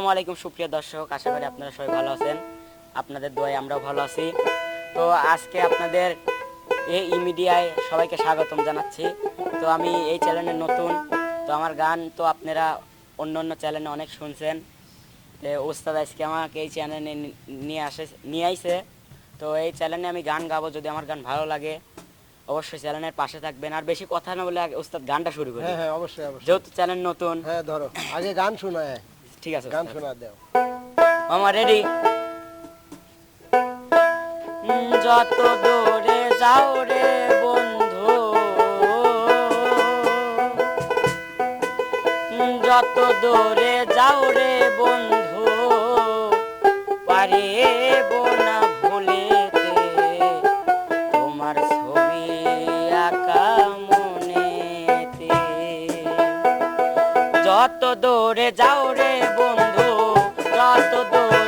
আসসালামু আলাইকুম সুপ্রিয় দর্শক। আশা করি আপনারা সবাই ভালো আছেন। আপনাদের দোয়ায় আমরাও ভালো আছি। তো আজকে আপনাদের এই মিডিয়ায় সবাইকে স্বাগতম জানাচ্ছি। তো আমি এই চ্যানেলে নতুন। তো আমার গান তো আপনারা অন্য অন্য চ্যানেলে অনেক শুনছেন। ওস্তাদ আজকে আমাকে এই চ্যানেলে নিয়ে আসে নিয়ে আইছে। তো এই চ্যানেলে আমি গান গাবো যদি আমার গান ভালো লাগে অবশ্যই চ্যানেলের পাশে থাকবেন। আর বেশি কথা না বলে আগে ওস্তাদ গানটা শুরু করি। হ্যাঁ হ্যাঁ অবশ্যই অবশ্যই। যেহেতু চ্যানেল নতুন। হ্যাঁ ধরো। আগে গান শোনায় ঠিক আছে গান শোনা দাও। আমার রেডি যত দূরে যাও রে বন্ধু যত দূরে যাও রে বন্ধু যত দূরে যাও রে বন্ধু যত দূরে